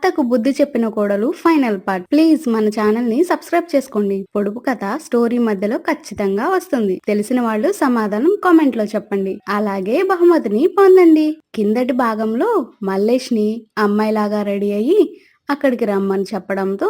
అత్తకు బుద్ధి చెప్పిన కోడలు ఫైనల్ పార్ట్. ప్లీజ్ మన ఛానల్ని సబ్స్క్రైబ్ చేసుకోండి. పొడుపు కథ స్టోరీ మధ్యలో ఖచ్చితంగా వస్తుంది. తెలిసిన వాళ్ళు సమాధానం కామెంట్లో చెప్పండి. అలాగే బహుమతిని పొందండి. కిందటి భాగంలో మల్లేష్ని అమ్మాయిలాగా రెడీ అయ్యి అక్కడికి రమ్మని చెప్పడంతో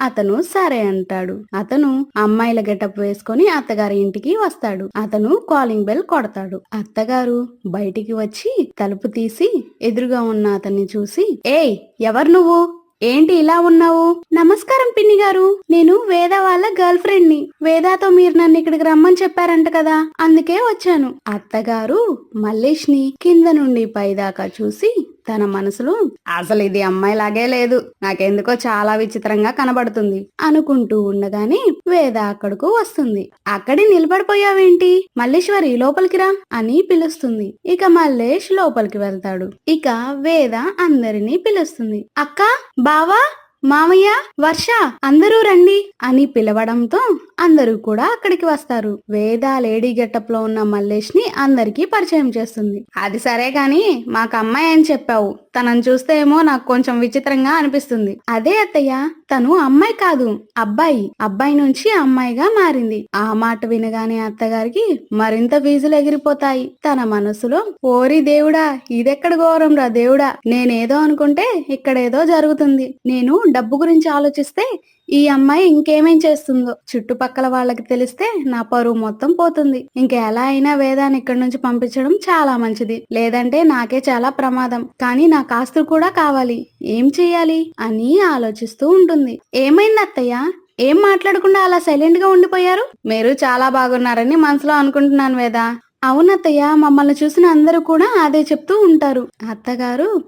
అతను సరే అంటాడు. అతను అమ్మాయిల గెటప్ వేసుకొని అత్తగారి ఇంటికి వస్తాడు. అతను కాలింగ్ బెల్ కొడతాడు. అత్తగారు బయటికి వచ్చి తలుపు తీసి ఎదురుగా ఉన్న అతన్ని చూసి ఏయ్ ఎవరు నువ్వు? ఏంటి ఇలా ఉన్నావు? నమస్కారం పిన్ని గారు. నేను వేద వాళ్ళ గర్ల్ ఫ్రెండ్ని. వేదాతో మీరు నన్ను ఇక్కడికి రమ్మని చెప్పారంట కదా. అందుకే వచ్చాను. అత్తగారు మల్లేష్ని కింద నుండి పైదాకా చూసి తన మనసులో అసలు ఇది అమ్మాయిలాగే లేదు నాకెందుకో చాలా విచిత్రంగా కనబడుతుంది అనుకుంటూ ఉండగానే వేద అక్కడకు వస్తుంది. అక్కడే నిలబడిపోయావేంటి? మల్లేశ్వరి లోపలికి రా అని పిలుస్తుంది. ఇక మల్లేష్ లోపలికి వెళ్తాడు. ఇక వేద అందరినీ పిలుస్తుంది. అక్క బావా మామయ్య వర్ష అందరూ రండి అని పిలవడంతో అందరూ కూడా అక్కడికి వస్తారు. వేద లేడీ గెటప్లో ఉన్న మల్లేష్ని అందరికీ పరిచయం చేస్తుంది. అది సరే గాని మాకు అమ్మాయి అని చెప్పావు. తనని చూస్తే ఏమో నాకు కొంచెం విచిత్రంగా అనిపిస్తుంది. అదే అత్తయ్య. తను అమ్మాయి కాదు అబ్బాయి. అబ్బాయి నుంచి అమ్మాయిగా మారింది. ఆ మాట వినగానే అత్తగారికి మరింత ఫీజులు ఎగిరిపోతాయి. తన మనసులో ఓరి దేవుడా ఇదెక్కడ ఘోరం రా దేవుడా? నేనేదో అనుకుంటే ఇక్కడేదో జరుగుతుంది. నేను డబ్బు గురించి ఆలోచిస్తే ఈ అమ్మాయి ఇంకేమేం చేస్తుందో? చుట్టుపక్కల వాళ్ళకి తెలిస్తే నా పరువు మొత్తం పోతుంది. ఇంకా ఎలా అయినా వేదాన్ని ఇక్కడి నుంచి పంపించడం చాలా మంచిది. లేదంటే నాకే చాలా ప్రమాదం. కానీ నా కాస్తులు కూడా కావాలి. ఏం చెయ్యాలి? అని ఆలోచిస్తూ ఉంటుంది. ఏమైంది అత్తయ్య? ఏం మాట్లాడకుండా అలా సైలెంట్గా ఉండిపోయారు? మీరు చాలా బాగున్నారని మనసులో అనుకుంటున్నాను వేదా. అవునత్తయ్య మమ్మల్ని చూసిన అందరూ కూడా అదే చెప్తూ ఉంటారు. అత్తగారు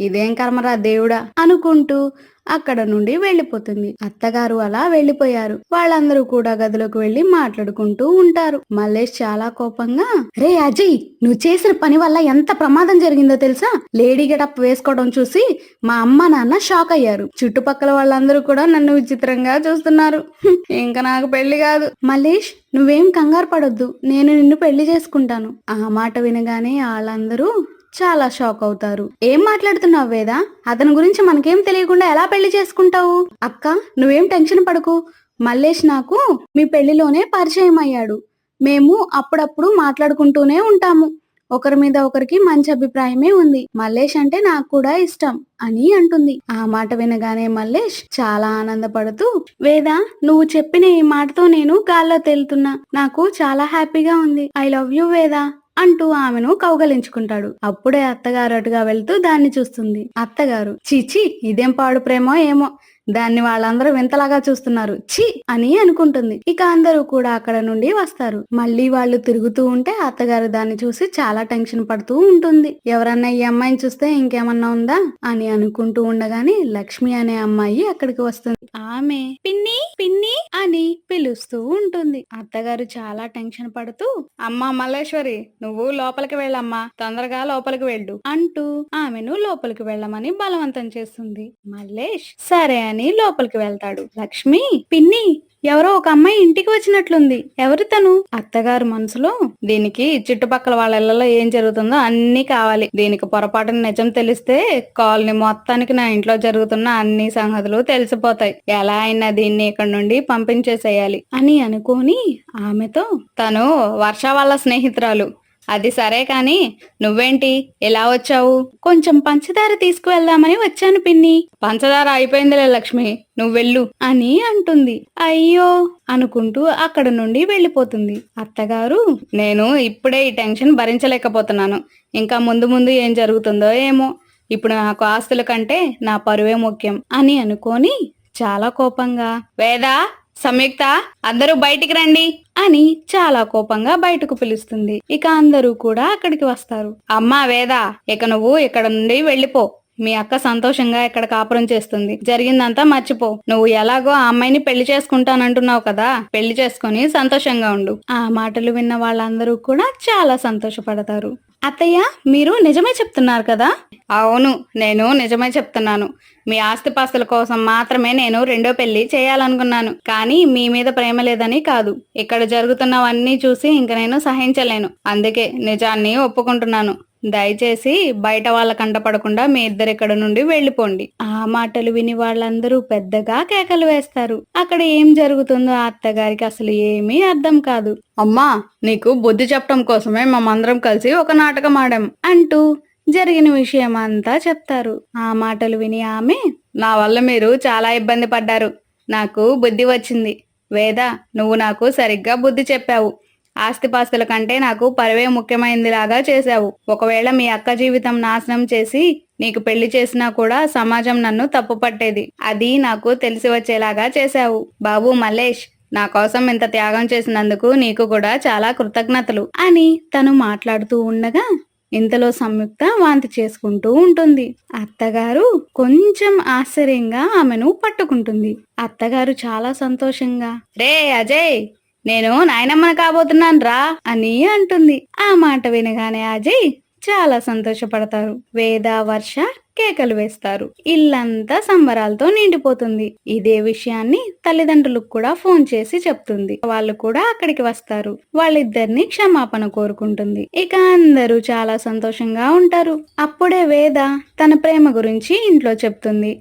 ఇదేం కర్మరా దేవుడా? అనుకుంటూ అక్కడ నుండి వెళ్ళిపోతుంది. అత్తగారు అలా వెళ్ళిపోయారు. వాళ్ళందరూ కూడా గదిలోకి వెళ్ళి మాట్లాడుకుంటూ ఉంటారు. మల్లేష్ చాలా కోపంగా రే అజయ్ నువ్వు చేసిన పని వల్ల ఎంత ప్రమాదం జరిగిందో తెలుసా? లేడీ గెటప్ వేసుకోవడం చూసి మా అమ్మ నాన్న షాక్ అయ్యారు. చుట్టుపక్కల వాళ్ళందరూ కూడా నన్ను విచిత్రంగా చూస్తున్నారు. ఇంకా నాకు పెళ్ళి కాదు. మల్లేష్ నువ్వేం కంగారు పడొద్దు. నేను నిన్ను పెళ్ళి చేసుకుంటాను. ఆ మాట వినగానే వాళ్ళందరూ చాలా షాక్ అవుతారు. ఏం మాట్లాడుతున్నావు వేదా? అతని గురించి మనకేం తెలియకుండా ఎలా పెళ్ళి చేసుకుంటావు? అక్క నువ్వేం టెన్షన్ పడకు. మల్లేష్ నాకు మీ పెళ్ళిలోనే పరిచయం అయ్యాడు. మేము అప్పుడప్పుడు మాట్లాడుకుంటూనే ఉంటాము. ఒకరి మీద ఒకరికి మంచి అభిప్రాయమే ఉంది. మల్లేష్ అంటే నాకు కూడా ఇష్టం అని అంటుంది. ఆ మాట వినగానే మల్లేష్ చాలా ఆనందపడుతూ వేదా నువ్వు చెప్పిన ఈ మాటతో నేను గాల్లో తేలుతున్నా. నాకు చాలా హ్యాపీగా ఉంది. I love you Veda. అంటూ ఆమెను కౌగలించుకుంటాడు. అప్పుడే అత్తగారు అటుగా వెళ్తూ దాన్ని చూస్తుంది. అత్తగారు చీచి ఇదేం పాడు ప్రేమో ఏమో. దాన్ని వాళ్ళందరూ వింతలాగా చూస్తున్నారు. ఛీ! అని అనుకుంటుంది. ఇక అందరూ కూడా అక్కడ నుండి వస్తారు. మళ్ళీ వాళ్ళు తిరుగుతూ ఉంటే అత్తగారు దాన్ని చూసి చాలా టెన్షన్ పడుతూ ఉంటుంది. ఎవరన్నా ఈ అమ్మాయిని చూస్తే ఇంకేమన్నా ఉందా? అని అనుకుంటూ ఉండగానే లక్ష్మి అనే అమ్మాయి అక్కడికి వస్తుంది. ఆమె పిన్ని పిన్ని అని పిలుస్తూ ఉంటుంది. అత్తగారు చాలా టెన్షన్ పడుతూ అమ్మా మల్లేశ్వరి నువ్వు లోపలికి వెళ్ళమ్మా. తొందరగా లోపలికి వెళ్ళు అంటూ ఆమెను లోపలికి వెళ్ళమని బలవంతం చేస్తుంది. మల్లేష్ సరే అని లోపలికి వెళ్తాడు. లక్ష్మి పిన్ని ఎవరో ఒక అమ్మాయి ఇంటికి వచ్చినట్లుంది. ఎవరు తను? అత్తగారు మనసులో దీనికి చుట్టుపక్కల వాళ్ళ ఇళ్ళలో ఏం జరుగుతుందో అన్ని కావాలి. దీనికి పొరపాటున నిజం తెలిస్తే కాలనీ మొత్తానికి నా ఇంట్లో జరుగుతున్న అన్ని సంగతులు తెలిసిపోతాయి. ఎలా అయినా దీన్ని ఇక్కడ నుండి పంపించేసేయాలి అని అనుకోని ఆమెతో తను వర్ష వాళ్ళ స్నేహితురాలు అది సరే కాని నువ్వేంటి? ఎలా వచ్చావు? కొంచెం పంచదార తీసుకువెళ్దామని వచ్చాను పిన్ని. పంచదార అయిపోయిందిలే లక్ష్మి నువ్వు వెళ్ళు అని అంటుంది. అయ్యో అనుకుంటూ అక్కడ నుండి వెళ్ళిపోతుంది. అత్తగారు నేను ఇప్పుడే ఈ టెన్షన్ భరించలేకపోతున్నాను. ఇంకా ముందు ముందు ఏం జరుగుతుందో ఏమో. ఇప్పుడు నాకు ఆస్తుల కంటే నా పరువే ముఖ్యం అని అనుకొని చాలా కోపంగా వేదా సంయుక్త అందరూ బయటికి రండి అని చాలా కోపంగా బయటకు పిలుస్తుంది. ఇక అందరూ కూడా అక్కడికి వస్తారు. అమ్మా వేద ఇక నువ్వు ఇక్కడ నుండి వెళ్ళిపో. మీ అక్క సంతోషంగా ఇక్కడ కాపురం చేస్తుంది. జరిగిందంతా మర్చిపో. నువ్వు ఎలాగో ఆ అమ్మాయిని పెళ్ళి చేసుకుంటానంటున్నావు కదా పెళ్ళి చేసుకుని సంతోషంగా ఉండు. ఆ మాటలు విన్న వాళ్ళందరూ కూడా చాలా సంతోషపడతారు. అత్తయ్య మీరు నిజమే చెప్తున్నారు కదా? అవును నేను నిజమే చెప్తున్నాను. మీ ఆస్తిపాస్తుల కోసం మాత్రమే నేను రెండో పెళ్ళి చేయాలనుకున్నాను. కానీ మీ మీద ప్రేమ లేదని కాదు. ఇక్కడ జరుగుతున్నవన్నీ చూసి ఇంక నేను సహించలేను. అందుకే నిజాన్ని ఒప్పుకుంటున్నాను. దయచేసి బయట వాళ్ళ కంట పడకుండా మీ ఇద్దరు ఇక్కడ నుండి వెళ్ళిపోండి. ఆ మాటలు విని వాళ్ళందరూ పెద్దగా కేకలు వేస్తారు. అక్కడ ఏం జరుగుతుందో ఆ అత్తగారికి అసలు ఏమీ అర్థం కాదు. అమ్మా నీకు బుద్ధి చెప్పడం కోసమే మేమందరం కలిసి ఒక నాటకం ఆడాం అంటూ జరిగిన విషయం అంతా చెప్తారు. ఆ మాటలు విని ఆమె నా వల్ల మీరు చాలా ఇబ్బంది పడ్డారు. నాకు బుద్ధి వచ్చింది. వేద నువ్వు నాకు సరిగ్గా బుద్ధి చెప్పావు. ఆస్తిపాస్తుల కంటే నాకు పరువే ముఖ్యమైనదిలాగా చేశావు. ఒకవేళ మీ అక్క జీవితం నాశనం చేసి నీకు పెళ్ళి చేసినా కూడా సమాజం నన్ను తప్పు పట్టేది. అది నాకు తెలిసి వచ్చేలాగా చేశావు. బాబు మల్లేష్ నా కోసం ఇంత త్యాగం చేసినందుకు నీకు కూడా చాలా కృతజ్ఞతలు. అని తను మాట్లాడుతూ ఉండగా ఇంతలో సంయుక్త వాంతి చేసుకుంటూ ఉంటుంది. అత్తగారు కొంచెం ఆశ్చర్యంగా ఆమెను పట్టుకుంటుంది. అత్తగారు చాలా సంతోషంగా రే అజయ్ నేను నాయనమ్మని కాబోతున్నాను రా అని అంటుంది. ఆ మాట వినగానే అజయ్ చాలా సంతోషపడతారు. వేద వర్ష కేకలు వేస్తారు. ఇల్లంతా సంబరాలతో నిండిపోతుంది. ఇదే విషయాన్ని తల్లిదండ్రులకు కూడా ఫోన్ చేసి చెప్తుంది. వాళ్ళు కూడా అక్కడికి వస్తారు. వాళ్ళిద్దరిని క్షమాపణ కోరుకుంటుంది. ఇక అందరూ చాలా సంతోషంగా ఉంటారు. అప్పుడే వేద తన ప్రేమ గురించి ఇంట్లో చెప్తుంది.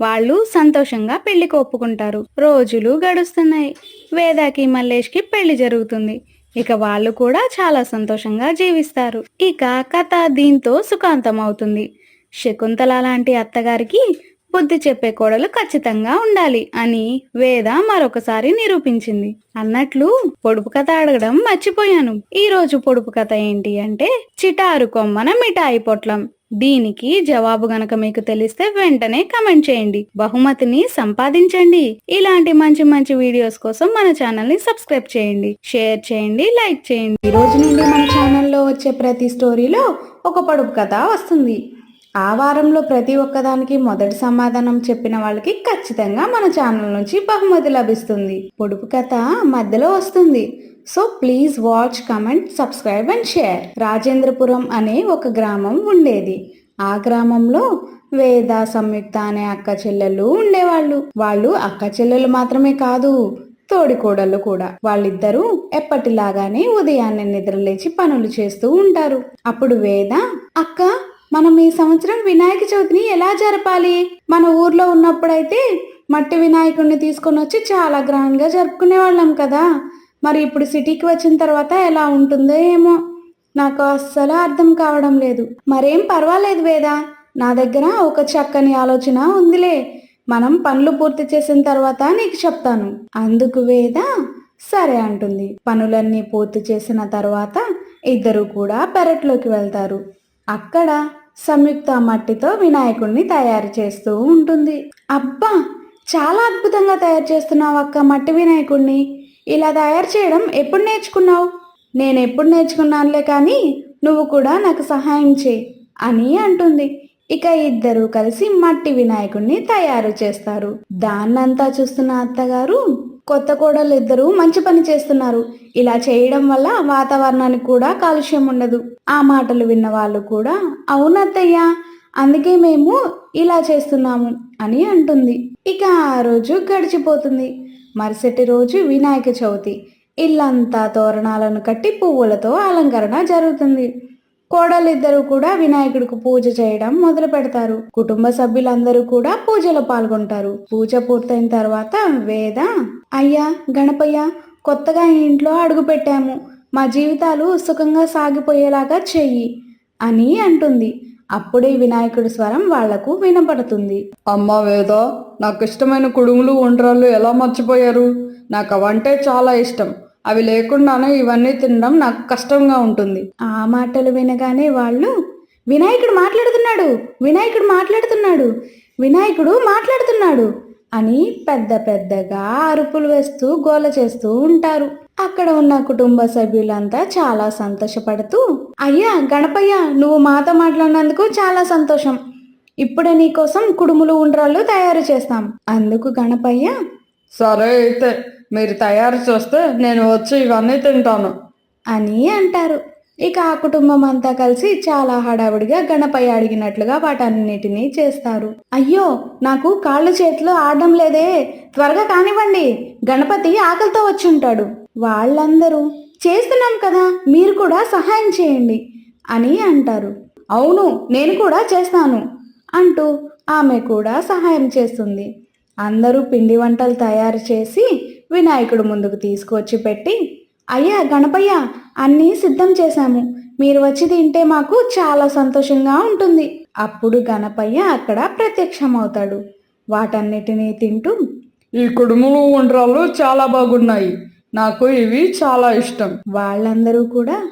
వాళ్ళు సంతోషంగా పెళ్ళికి ఒప్పుకుంటారు. రోజులు గడుస్తున్నాయి. వేదాకి మల్లేష్కి పెళ్ళి జరుగుతుంది. ఇక వాళ్ళు కూడా చాలా సంతోషంగా జీవిస్తారు. ఇక కథ దీంతో సుఖాంతం అవుతుంది శకుంతల లాంటి అత్తగారికి బుద్ధి చెప్పే కోడలు ఖచ్చితంగా ఉండాలి అని వేద మరొకసారి నిరూపించింది. అన్నట్లు పొడుపు కథ అడగడం మర్చిపోయాను. ఈ రోజు పొడుపు కథ ఏంటి అంటే చిటారు కొమ్మన మిఠాయి పొట్లం. దీనికి జవాబు గనక మీకు తెలిస్తే వెంటనే కమెంట్ చేయండి. బహుమతిని సంపాదించండి. ఇలాంటి మంచి మంచి వీడియోస్ కోసం మన ఛానల్ని సబ్స్క్రైబ్ చేయండి. షేర్ చేయండి లైక్ చేయండి. ఈ రోజు నుండి మన ఛానల్లో వచ్చే ప్రతి స్టోరీలో ఒక పొడుపు కథ వస్తుంది. ఆ వారంలో ప్రతి ఒక్కదానికి మొదటి సమాధానం చెప్పిన వాళ్ళకి ఖచ్చితంగా మన ఛానల్ నుంచి బహుమతి లభిస్తుంది. పొడుపు కథ మధ్యలో వస్తుంది. So please watch comment subscribe and share. Rajendrapuram అనే ఒక గ్రామం ఉండేది. ఆ గ్రామంలో వేద సంయుక్త అనే అక్క చెల్లెళ్ళు ఉండేవాళ్ళు. వాళ్ళు అక్క చెల్లెలు మాత్రమే కాదు తోడికోడళ్ళు కూడా. వాళ్ళిద్దరూ ఎప్పటిలాగానే ఉదయాన్నే నిద్రలేచి పనులు చేస్తూ ఉంటారు. అప్పుడు వేద అక్క మనం ఈ సంవత్సరం వినాయక చవితిని ఎలా జరపాలి? మన ఊర్లో ఉన్నప్పుడైతే మట్టి వినాయకుడిని తీసుకొని వచ్చి చాలా గ్రాండ్గా జరుపుకునే వాళ్ళం కదా. మరి ఇప్పుడు సిటీకి వచ్చిన తర్వాత ఎలా ఉంటుందో ఏమో. నాకు అస్సలు అర్థం కావడం లేదు. మరేం పర్వాలేదు వేదా. నా దగ్గర ఒక చక్కని ఆలోచన ఉందిలే. మనం పనులు పూర్తి చేసిన తర్వాత నీకు చెప్తాను. అందుకు వేద? సరే అంటుంది. పనులన్నీ పూర్తి చేసిన తర్వాత ఇద్దరు కూడా పెరట్లోకి వెళ్తారు. అక్కడ సంయుక్త మట్టితో వినాయకుడిని తయారు చేస్తూ ఉంటుంది. అబ్బా! చాలా అద్భుతంగా తయారు చేస్తున్నావు అక్క మట్టి వినాయకుడిని ఇలా తయారు చేయడం ఎప్పుడు నేర్చుకున్నావు? నేను ఎప్పుడు నేర్చుకున్నానులే కానీ నువ్వు కూడా నాకు సహాయం చేయి అని అంటుంది. ఇక ఇద్దరూ కలిసి మట్టి వినాయకుడిని తయారు చేస్తారు. దాన్నంతా చూస్తున్న అత్తగారు కొత్త కోడలు ఇద్దరు మంచి పని చేస్తున్నారు. ఇలా చేయడం వల్ల వాతావరణానికి కూడా కాలుష్యం ఉండదు. ఆ మాటలు విన్న వాళ్ళు కూడా అవునత్తయ్యా అందుకే మేము ఇలా చేస్తున్నాము అని అంటుంది. ఇక ఆ రోజు గడిచిపోతుంది. మరుసటి రోజు వినాయక చవితి. ఇల్లంతా తోరణాలను కట్టి పువ్వులతో అలంకరణ జరుగుతుంది. కోడలిద్దరూ కూడా వినాయకుడికి పూజ చేయడం మొదలు పెడతారు. కుటుంబ సభ్యులందరూ కూడా పూజలో పాల్గొంటారు. పూజ పూర్తయిన తర్వాత వేద అయ్యా గణపయ్య కొత్తగా ఈ ఇంట్లో అడుగు పెట్టాము. మా జీవితాలు సుఖంగా సాగిపోయేలాగా చెయ్యి అని అంటుంది. అప్పుడే వినాయకుడి స్వరం వాళ్ళకు వినపడుతుంది. అమ్మ వేద నాకు ఇష్టమైన కుడుములు వంటరాళ్ళు ఎలా మర్చిపోయారు? నాకు అవంటే చాలా ఇష్టం. అవి లేకుండానే ఇవన్నీ తినడం నాకు కష్టంగా ఉంటుంది. ఆ మాటలు వినగానే వాళ్ళు వినాయకుడు మాట్లాడుతున్నాడు వినాయకుడు మాట్లాడుతున్నాడు వినాయకుడు మాట్లాడుతున్నాడు అని పెద్ద పెద్దగా అరుపులు వేస్తూ గోల చేస్తూ ఉంటారు. అక్కడ ఉన్న కుటుంబ సభ్యులంతా చాలా సంతోషపడుతూ అయ్యా గణపయ్య నువ్వు మాతో మాట్లాడినందుకు చాలా సంతోషం. ఇప్పుడే నీకోసం కుడుములు ఉండ్రాళ్ళు తయారు చేస్తాం. అందుకు గణపయ్య సరే అయితే మీరు తయారు చూస్తే నేను వచ్చి ఇవన్నీ తింటాను. అని అంటారు. ఇక ఆ కుటుంబం అంతా కలిసి చాలా హడావుడిగా గణపయ్య అడిగినట్లుగా వాటన్నిటినీ చేస్తారు. అయ్యో నాకు కాళ్ళు చేతులు ఆడడం లేదే. త్వరగా కానివ్వండి. గణపతి ఆకలితో వచ్చి ఉంటాడు వాళ్ళందరూ చేస్తున్నాం కదా మీరు కూడా సహాయం చేయండి అని అంటారు. అవును నేను కూడా చేస్తాను అంటూ ఆమె కూడా సహాయం చేస్తుంది. అందరూ పిండి వంటలు తయారు చేసి వినాయకుడు ముందుకు తీసుకువచ్చి పెట్టి అయ్యా గణపయ్య అన్నీ సిద్ధం చేశాము. మీరు వచ్చి తింటే మాకు చాలా సంతోషంగా ఉంటుంది. అప్పుడు గణపయ్య అక్కడ ప్రత్యక్షమవుతాడు. వాటన్నిటినీ తింటూ ఈ కుడుములు ఉండ్రాళ్ళు చాలా బాగున్నాయి. నాకు ఇవి చాలా ఇష్టం. వాళ్ళందరూ కూడా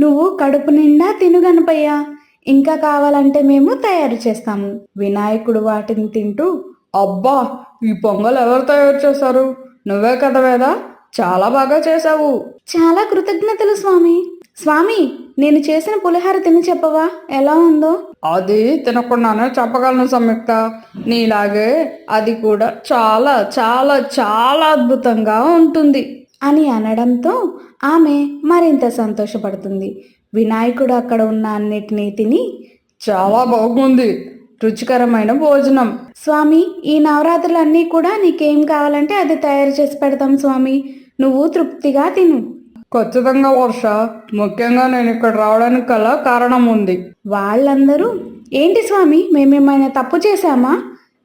నువ్వు కడుపు నిండా తిను గణపయ్య. ఇంకా కావాలంటే మేము తయారు చేస్తాము. వినాయకుడు వాటిని తింటూ అబ్బా ఈ పొంగల్ ఎవరు తయారు చేశారు? నువ్వే కదా వేదా? చాలా బాగా చేశావు. చాలా కృతజ్ఞతలు స్వామి. స్వామి నేను చేసిన పులిహార తిని చెప్పవా? ఎలా ఉందో? అది తినకుండానే చెప్పగలను సంయుక్త. నీలాగే అది కూడా చాలా చాలా చాలా అద్భుతంగా ఉంటుంది. అని అనడంతో ఆమె మరింత సంతోషపడుతుంది. వినాయకుడు అక్కడ ఉన్న అన్నిటినీ తిని చాలా బాగుంది. రుచికరమైన భోజనం. స్వామి ఈ నవరాత్రులన్నీ కూడా నీకేం కావాలంటే అది తయారు చేసి పెడతాం స్వామి. నువ్వు తృప్తిగా తిను. ఖచ్చితంగా వర్ష. ముఖ్యంగా నేను ఇక్కడ రావడానికి గల కారణం ఉంది. వాళ్ళందరూ ఏంటి స్వామి మేమేమైనా తప్పు చేశామా?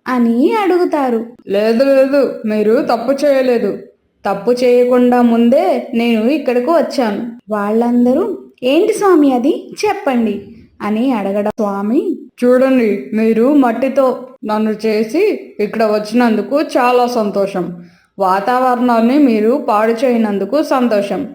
అని అడుగుతారు. లేదు లేదు మీరు తప్పు చేయలేదు. తప్పు చేయకుండా ముందే నేను ఇక్కడికి వచ్చాను. వాళ్ళందరూ ఏంటి స్వామి అది? చెప్పండి. అని అడగడం. స్వామి చూడండి మీరు మట్టితో నన్ను చేసి ఇక్కడ వచ్చినందుకు చాలా సంతోషం. వాతావరణాన్ని మీరు పాడు చేయనందుకు సంతోషం.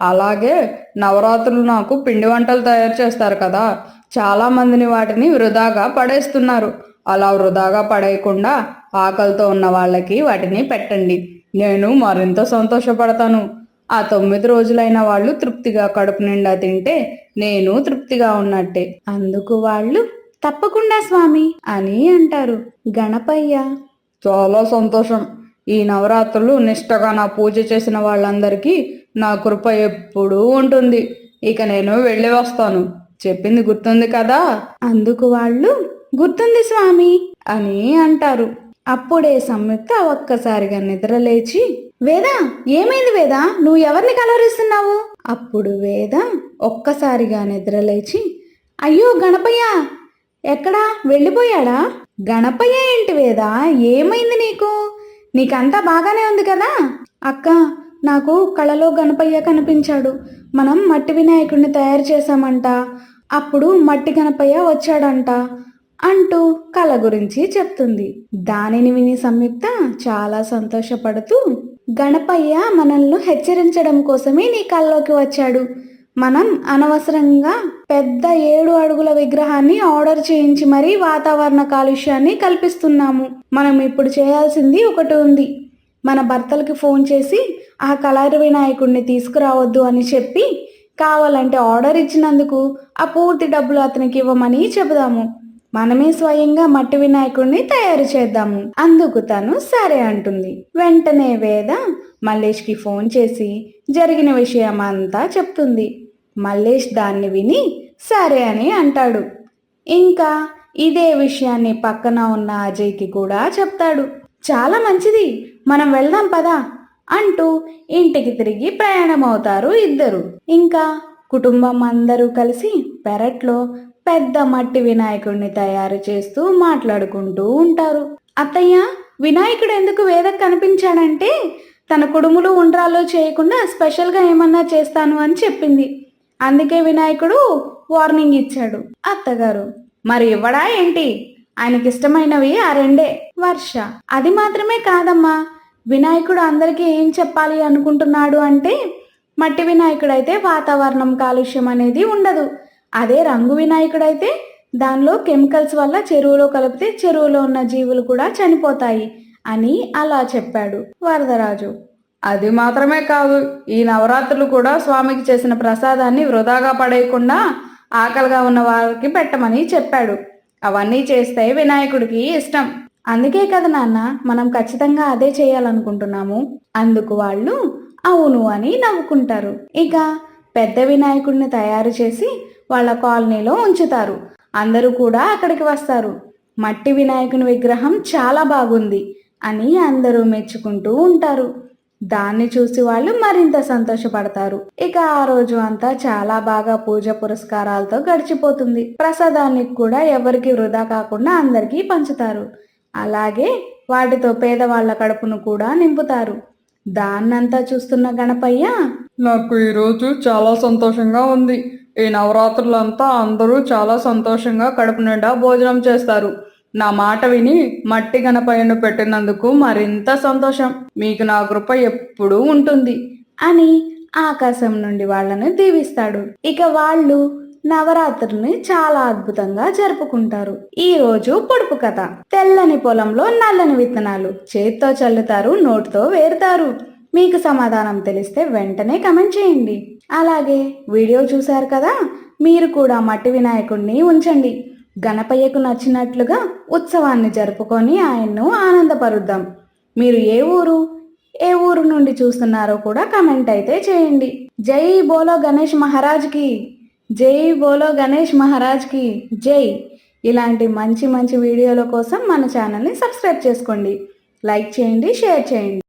అలాగే నవరాత్రులు నాకు పిండి వంటలు తయారు చేస్తారు కదా చాలా మందిని వాటిని వృధాగా పడేస్తున్నారు. అలా వృధాగా పడేయకుండా ఆకలితో ఉన్న వాళ్ళకి వాటిని పెట్టండి. నేను మరింత సంతోషపడతాను. ఆ తొమ్మిది రోజులైన వాళ్ళు తృప్తిగా కడుపు నిండా తింటే నేను తృప్తిగా ఉన్నట్టే. అందుకు వాళ్ళు తప్పకుండా స్వామి అని అంటారు. గణపయ్య. చాలా సంతోషం. ఈ నవరాత్రులు నిష్టగా నా పూజ చేసిన వాళ్ళందరికీ నా కృప ఎప్పుడూ ఉంటుంది. ఇక నేను వెళ్ళి వస్తాను. చెప్పింది గుర్తుంది కదా? అందుకు వాళ్ళు గుర్తుంది స్వామి అని అంటారు. అప్పుడే సంయుక్త ఒక్కసారిగా నిద్రలేచి వేద ఏమైంది వేద? నువ్వు ఎవరిని కలవరిస్తున్నావు? అప్పుడు వేద ఒక్కసారిగా నిద్రలేచి అయ్యో గణపయ్య ఎక్కడా? వెళ్ళిపోయాడా? గణపయ్య ఏంటి వేదా? ఏమైంది నీకు? నీకంతా బాగానే ఉంది కదా? అక్క నాకు కళలో గణపయ్య కనిపించాడు. మనం మట్టి వినాయకుడిని తయారు చేశామంట. అప్పుడు మట్టి గణపయ్య వచ్చాడంట అంటూ కళ గురించి చెప్తుంది. దానిని విని సంయుక్త చాలా సంతోషపడుతూ గణపయ్య మనల్ని హెచ్చరించడం కోసమే నీ కళ్ళలోకి వచ్చాడు. మనం అనవసరంగా పెద్ద ఏడు అడుగుల విగ్రహాన్ని ఆర్డర్ చేయించి మరీ వాతావరణ కాలుష్యాన్ని కల్పిస్తున్నాము. మనం ఇప్పుడు చేయాల్సింది ఒకటి ఉంది. మన భర్తలకి ఫోన్ చేసి ఆ కలర్ వినాయకుడిని తీసుకురావద్దు అని చెప్పి కావాలంటే ఆర్డర్ ఇచ్చినందుకు ఆ పూర్తి డబ్బులు అతనికి ఇవ్వమని చెబుదాము. మనమే స్వయంగా మట్టి వినాయకుడిని తయారు చేద్దాము. అందుకు తను సరే అంటుంది. వెంటనే వేద మల్లేష్కి ఫోన్ చేసి జరిగిన విషయం అంతా చెప్తుంది. మల్లేష్ దాన్ని విని సరే అని అంటాడు. ఇంకా ఇదే విషయాన్ని పక్కన ఉన్న అజయ్కి కూడా చెప్తాడు. చాలా మంచిది మనం వెళ్దాం పదా అంటూ ఇంటికి తిరిగి ప్రయాణం అవుతారు ఇద్దరు. ఇంకా కుటుంబం అందరూ కలిసి పెరట్లో పెద్ద మట్టి వినాయకుడిని తయారు చేస్తూ మాట్లాడుకుంటూ ఉంటారు. అత్తయ్య వినాయకుడు ఎందుకు వేదకు కనిపించాడంటే తన కుడుములు ఉండ్రాలు చేయకుండా స్పెషల్గా ఏమన్నా చేస్తాను అని చెప్పింది. అందుకే వినాయకుడు వార్నింగ్ ఇచ్చాడు. అత్తగారు మరి ఇవ్వడా ఏంటి? ఆయనకి ఇష్టమైనవి ఆ రెండే. వర్ష అది మాత్రమే కాదమ్మా. వినాయకుడు అందరికీ ఏం చెప్పాలి అనుకుంటున్నాడు అంటే మట్టి వినాయకుడైతే వాతావరణం కాలుష్యం అనేది ఉండదు. అదే రంగు వినాయకుడైతే దానిలో కెమికల్స్ వల్ల చెరువులో కలిపితే చెరువులో ఉన్న జీవులు కూడా చనిపోతాయి అని అలా చెప్పాడు వరదరాజు. అది మాత్రమే కాదు ఈ నవరాత్రులు కూడా స్వామికి చేసిన ప్రసాదాన్ని వృధాగా పడేయకుండా ఆకలిగా ఉన్న వారికి పెట్టమని చెప్పాడు. అవన్నీ చేస్తే వినాయకుడికి ఇష్టం. అందుకే కదా నాన్న మనం ఖచ్చితంగా అదే చేయాలనుకుంటున్నాము. అందుకు వాళ్ళు అవును అని నవ్వుకుంటారు. ఇక పెద్ద వినాయకుడిని తయారు చేసి వాళ్ళ కాలనీలో ఉంచుతారు. అందరూ కూడా అక్కడికి వస్తారు. మట్టి వినాయకుని విగ్రహం చాలా బాగుంది అని అందరూ మెచ్చుకుంటూ ఉంటారు. దాన్ని చూసి వాళ్ళు మరింత సంతోషపడతారు. ఇక ఆ రోజు అంతా చాలా బాగా పూజ పురస్కారాలతో గడిచిపోతుంది. ప్రసాదానికి కూడా ఎవరికి వృధా కాకుండా అందరికీ పంచుతారు. అలాగే వాటితో పేదవాళ్ళ కడుపును కూడా నింపుతారు. దాన్నంతా చూస్తున్న గణపయ్య నాకు ఈరోజు చాలా సంతోషంగా ఉంది. ఈ నవరాత్రులంతా అందరూ చాలా సంతోషంగా కడుపు నిండా భోజనం చేస్తారు. నా మాట విని మట్టి గణపయ్యను పెట్టినందుకు మరింత సంతోషం. మీకు నా కృప ఎప్పుడూ ఉంటుంది అని ఆకాశం నుండి వాళ్ళని దీవిస్తాడు. ఇక వాళ్ళు నవరాత్రిని చాలా అద్భుతంగా జరుపుకుంటారు. ఈ రోజు పొడుపు కథ. తెల్లని పొలంలో నల్లని విత్తనాలు చేత్తో చల్లుతారు నోటితో వేరుతారు. మీకు సమాధానం తెలిస్తే వెంటనే కమెంట్ చేయండి. అలాగే వీడియో చూశారు కదా? మీరు కూడా మట్టి వినాయకుడిని ఉంచండి. గణపయ్యకు నచ్చినట్లుగా ఉత్సవాన్ని జరుపుకొని ఆయన్ను ఆనందపరుద్దాం. మీరు ఏ ఊరు ఏ ఊరు నుండి చూస్తున్నారో కూడా కమెంట్ అయితే చేయండి. జై బోలో గణేష్ మహారాజ్కి జై బోలో గణేష్ మహారాజ్కి జై. ఇలాంటి మంచి మంచి వీడియోల కోసం మన ఛానల్ని సబ్స్క్రైబ్ చేసుకోండి. లైక్ చేయండి షేర్ చేయండి.